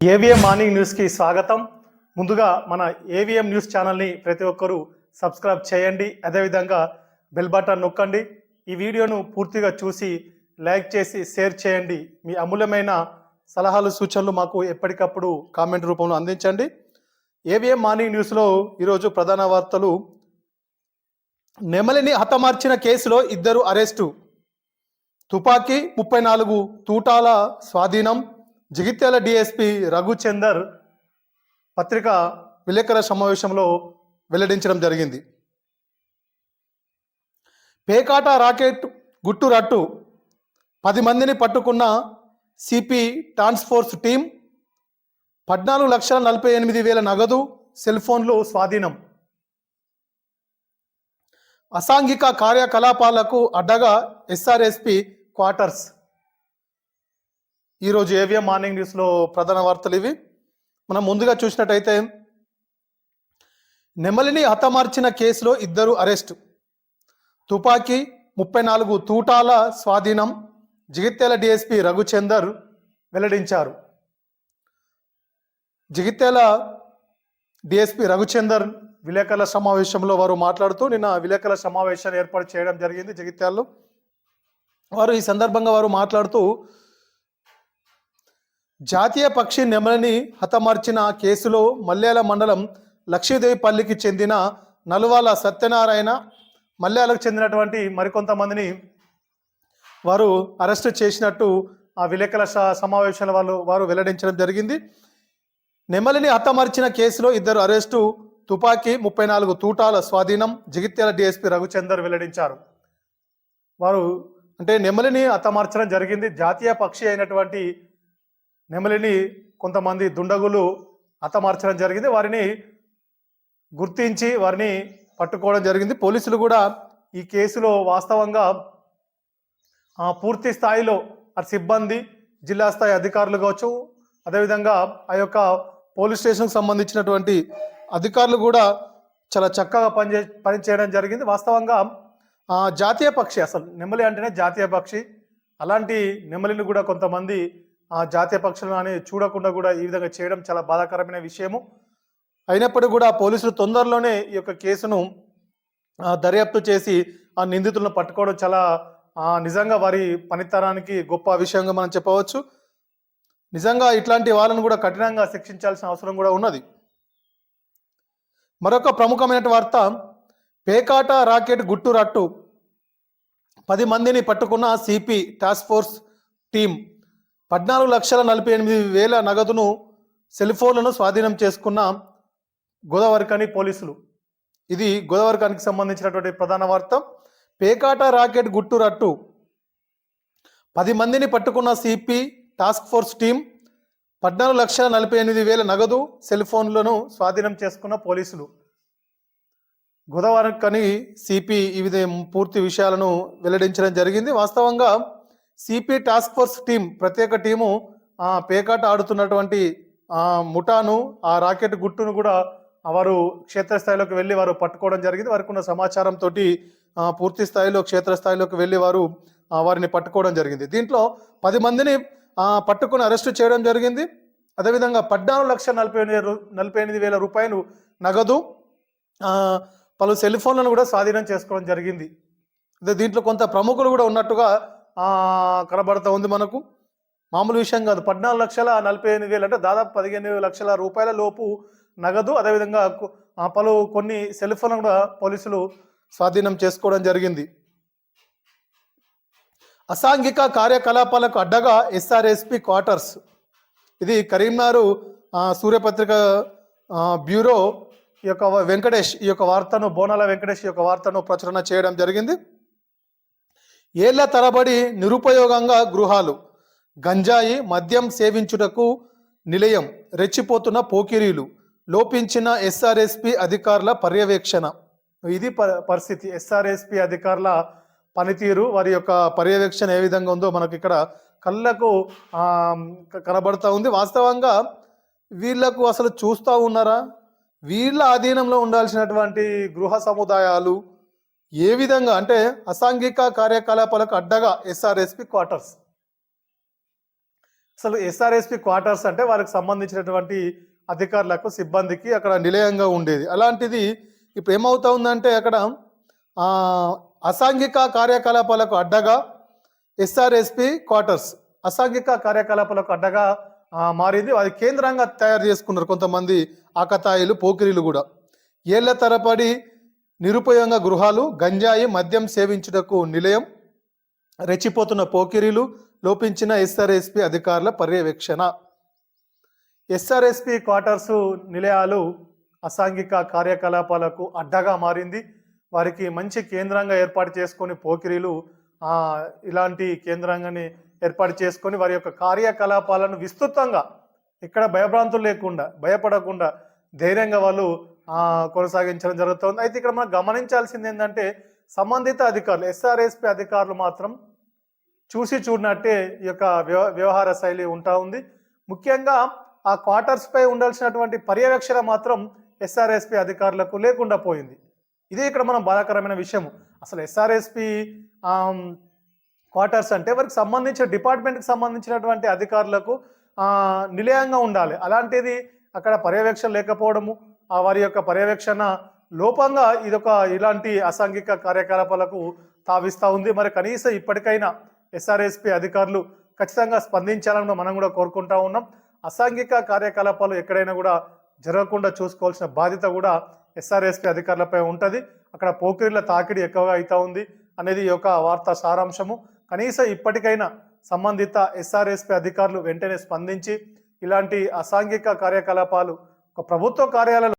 AVM morning న్యూస్కి స్వాగతం. ముందుగా మన ఏవిఎం న్యూస్ ఛానల్ని ప్రతి ఒక్కరూ సబ్స్క్రైబ్ చేయండి. అదేవిధంగా బెల్ బటన్ నొక్కండి. ఈ వీడియోను పూర్తిగా చూసి లైక్ చేసి షేర్ చేయండి. మీ అమూల్యమైన సలహాలు సూచనలు మాకు ఎప్పటికప్పుడు కామెంట్ రూపంలో అందించండి. ఏవిఎం మార్నింగ్ న్యూస్లో ఈరోజు ప్రధాన వార్తలు. నెమలిని హతమార్చిన కేసులో ఇద్దరు అరెస్టు. తుపాకీ ముప్పై నాలుగు తూటాల స్వాధీనం. జగిత్యాల డిఎస్పి రఘుచందర్ పత్రిక విలేకరుల సమావేశంలో వెల్లడించడం జరిగింది. పేకాట రాకెట్ గుట్టు రట్టు పది మందిని పట్టుకున్న సిపి ట్రాన్స్ఫోర్స్ టీం పద్నాలుగు లక్షల నలభై ఎనిమిది వేల నగదు సెల్ ఫోన్లు స్వాధీనం. అసాంఘిక కార్యకలాపాలకు అడ్డగా ఎస్ఆర్ఎస్పి క్వార్టర్స్ ఈరోజు ఏవిఎం మార్నింగ్ న్యూస్లో ప్రధాన వార్తలు ఇవి. మనం ముందుగా చూసినట్టయితే నెమలిని హతమార్చిన కేసులో ఇద్దరు అరెస్టు. తుపాకీ ముప్పై నాలుగు తూటాల స్వాధీనం జగిత్యాల డిఎస్పి రఘుచందర్ వెల్లడించారు. జగిత్యాల డిఎస్పి రఘుచందర్ విలేకరుల సమావేశంలో వారు మాట్లాడుతూ నిన్న విలేకరుల సమావేశాన్ని ఏర్పాటు చేయడం జరిగింది జగిత్యాలలో. వారు ఈ సందర్భంగా వారు మాట్లాడుతూ జాతీయ పక్షి నెమలిని హతమార్చిన కేసులో మల్యాల మండలం లక్ష్మీదేవిపల్లికి చెందిన నలువాల సత్యనారాయణ మల్యాలకు చెందినటువంటి మరికొంతమందిని వారు అరెస్ట్ చేసినట్టు ఆ విలేకరుల స- వాళ్ళు వారు వెల్లడించడం జరిగింది. నెమలిని హతమార్చిన కేసులో ఇద్దరు అరెస్టు తుపాకీ ముప్పై నాలుగు తూటాల స్వాధీనం జగిత్యాల డిఎస్పి రఘుచందర్ వెల్లడించారు. వారు అంటే నెమలిని హతమార్చడం జరిగింది. జాతీయ పక్షి అయినటువంటి నెమలిని కొంతమంది దుండగులు హతమార్చడం జరిగింది. వారిని గుర్తించి వారిని పట్టుకోవడం జరిగింది. పోలీసులు కూడా ఈ కేసులో వాస్తవంగా పూర్తి స్థాయిలో ఆ సిబ్బంది జిల్లా స్థాయి అధికారులు కావచ్చు అదేవిధంగా ఆ యొక్క పోలీస్ స్టేషన్కి సంబంధించినటువంటి అధికారులు కూడా చాలా చక్కగా పనిచే పనిచేయడం జరిగింది. వాస్తవంగా జాతీయ పక్షి అసలు నెమలి అంటేనే జాతీయ పక్షి. అలాంటి నెమలిని కూడా కొంతమంది జాతీయ పక్షులను అని చూడకుండా కూడా ఈ విధంగా చేయడం చాలా బాధాకరమైన విషయము. అయినప్పటికీ కూడా పోలీసులు తొందరలోనే ఈ యొక్క కేసును దర్యాప్తు చేసి ఆ నిందితులను పట్టుకోవడం చాలా నిజంగా వారి పనితనానికి గొప్ప విషయంగా మనం చెప్పవచ్చు. నిజంగా ఇట్లాంటి వాళ్ళను కూడా కఠినంగా శిక్షించాల్సిన అవసరం కూడా ఉన్నది. మరొక ప్రముఖమైన వార్త పేకాట రాకెట్ గుట్టు రట్టు పది మందిని పట్టుకున్న సిపి టాస్క్ ఫోర్స్ టీం పద్నాలుగు లక్షల నలభై ఎనిమిది వేల నగదును సెల్ ఫోన్లను స్వాధీనం చేసుకున్న గోదావరికని పోలీసులు. ఇది గోదావరికానికి సంబంధించినటువంటి ప్రధాన వార్త. పేకాట రాకెట్ గుట్టు రట్టు. పది మందిని పట్టుకున్న సిపి టాస్క్ ఫోర్స్ టీం పద్నాలుగు లక్షల నలభై ఎనిమిది వేల నగదు సెల్ ఫోన్లను స్వాధీనం చేసుకున్న పోలీసులు. గోదావరికని సిపి ఈ విధ పూర్తి విషయాలను వెల్లడించడం జరిగింది. వాస్తవంగా సిపి టాస్క్ ఫోర్స్ టీం ప్రత్యేక టీము ఆ పేకాట ఆడుతున్నటువంటి ఆ ముఠాను ఆ రాకెట్ గుట్టును కూడా వారు క్షేత్రస్థాయిలోకి వెళ్ళి వారు పట్టుకోవడం జరిగింది. వారికి ఉన్న సమాచారంతో పూర్తి స్థాయిలో క్షేత్రస్థాయిలోకి వెళ్ళి వారు వారిని పట్టుకోవడం జరిగింది. దీంట్లో పది మందిని పట్టుకుని పట్టుకొని అరెస్టు చేయడం జరిగింది. అదేవిధంగా పద్నాలుగు లక్షల నలభై ఎనిమిది నలభై ఎనిమిది వేల రూపాయలు నగదు పలు సెల్ ఫోన్లను కూడా స్వాధీనం చేసుకోవడం జరిగింది. దీంట్లో కొంత ప్రముఖులు కూడా ఉన్నట్టుగా కనబడుతూ ఉంది మనకు. మామూలు విషయం కాదు. పద్నాలుగు లక్షల నలభై ఎనిమిది వేలు అంటే దాదాపు పదిహేను లక్షల రూపాయల లోపు నగదు. అదేవిధంగా పలు కొన్ని సెల్ ఫోన్లు కూడా పోలీసులు స్వాధీనం చేసుకోవడం జరిగింది. అసాంఘిక కార్యకలాపాలకు అడ్డగా ఎస్ఆర్ఎస్పి క్వార్టర్స్. ఇది కరీంనగర్ సూర్యపత్రిక బ్యూరో ఈ యొక్క వెంకటేష్ ఈ యొక్క వార్తను బోనాల వెంకటేష్ ఈ యొక్క వార్తను ప్రచురణ చేయడం జరిగింది. ఏళ్ళ తరబడి నిరుపయోగంగా గృహాలు గంజాయి మద్యం సేవించుటకు నిలయం రెచ్చిపోతున్న పోకిరీలు లోపించిన ఎస్ఆర్ఎస్పి అధికారుల పర్యవేక్షణ. ఇది ప- పరిస్థితి. ఎస్ఆర్ఎస్పి అధికారుల పనితీరు వారి యొక్క పర్యవేక్షణ ఏ విధంగా ఉందో మనకి ఇక్కడ కళ్ళకు కనబడుతూ కనబడతా ఉంది. వాస్తవంగా వీళ్ళకు అసలు చూస్తూ ఉన్నారా? వీళ్ళ ఆధీనంలో ఉండాల్సినటువంటి గృహ సముదాయాలు ఏ విధంగా అంటే అసాంఘిక కార్యకలాపాలకు అడ్డగా ఎస్ఆర్ఎస్పి క్వార్టర్స్ అసలు ఎస్ఆర్ఎస్పి క్వార్టర్స్ అంటే వారికి సంబంధించినటువంటి అధికారులకు సిబ్బందికి అక్కడ నిలయంగా ఉండేది. అలాంటిది ఇప్పుడు ఏమవుతా ఉందంటే అక్కడ అసాంఘిక కార్యకలాపాలకు అడ్డగా ఎస్ఆర్ఎస్పి క్వార్టర్స్ అసాంఘిక కార్యకలాపాలకు అడ్డగా మారింది. అది కేంద్రంగా తయారు చేసుకున్నారు కొంతమంది ఆకతాయిలు పోకిరీలు కూడా. ఏళ్ళ తరబడి నిరుపయోగ గృహాలు గంజాయి మద్యం సేవించుటకు నిలయం రెచ్చిపోతున్న పోకిరీలు లోపించిన ఎస్ఆర్ఎస్పి అధికారుల పర్యవేక్షణ. ఎస్ఆర్ఎస్పి క్వార్టర్స్ నిలయాలు అసాంఘిక కార్యకలాపాలకు అడ్డగా మారింది. వారికి మంచి కేంద్రంగా ఏర్పాటు చేసుకొని పోకిరీలు ఇలాంటి కేంద్రంగాని ఏర్పాటు చేసుకొని వారి యొక్క కార్యకలాపాలను విస్తృతంగా ఇక్కడ భయభ్రాంతులు లేకుండా భయపడకుండా ధైర్యంగా వాళ్ళు కొనసాగించడం జరుగుతుంది. అయితే ఇక్కడ మనం గమనించాల్సింది ఏంటంటే సంబంధిత అధికారులు ఎస్ఆర్ఎస్పి అధికారులు మాత్రం చూసి చూడనట్టే ఈ యొక్క వ్యవ- వ్యవహార శైలి ఉంటా ఉంది. ముఖ్యంగా ఆ క్వార్టర్స్పై ఉండాల్సినటువంటి పర్యవేక్షణ మాత్రం ఎస్ఆర్ఎస్పి అధికారులకు లేకుండా పోయింది. ఇదే ఇక్కడ మనం బాధాకరమైన విషయం అసలు ఎస్ఆర్ఎస్పి క్వార్టర్స్ అంటే వారికి సంబంధించిన డిపార్ట్మెంట్కి సంబంధించినటువంటి అధికారులకు నిలయంగా ఉండాలి. అలాంటిది అక్కడ పర్యవేక్షణ లేకపోవడము వారి యొక్క పర్యవేక్షణ లోపంగా ఇదొక ఇలాంటి అసాంఘిక కార్యకలాపాలకు తావిస్తూ ఉంది. మరి కనీసం ఇప్పటికైనా ఎస్ఆర్ఎస్పి అధికారులు ఖచ్చితంగా స్పందించాలని మనం కూడా కోరుకుంటా ఉన్నాం. అసాంఘిక కార్యకలాపాలు ఎక్కడైనా కూడా జరగకుండా చూసుకోవాల్సిన బాధ్యత కూడా ఎస్ఆర్ఎస్పి అధికారులపై ఉంటుంది. అక్కడ పోకిరీల తాకిడి ఎక్కువగా అవుతా ఉంది అనేది ఒక వార్త సారాంశము. కనీసం ఇప్పటికైనా సంబంధిత ఎస్ఆర్ఎస్పి అధికారులు వెంటనే స్పందించి ఇలాంటి అసాంఘిక కార్యకలాపాలు ఒక ప్రభుత్వ కార్యాలయాలు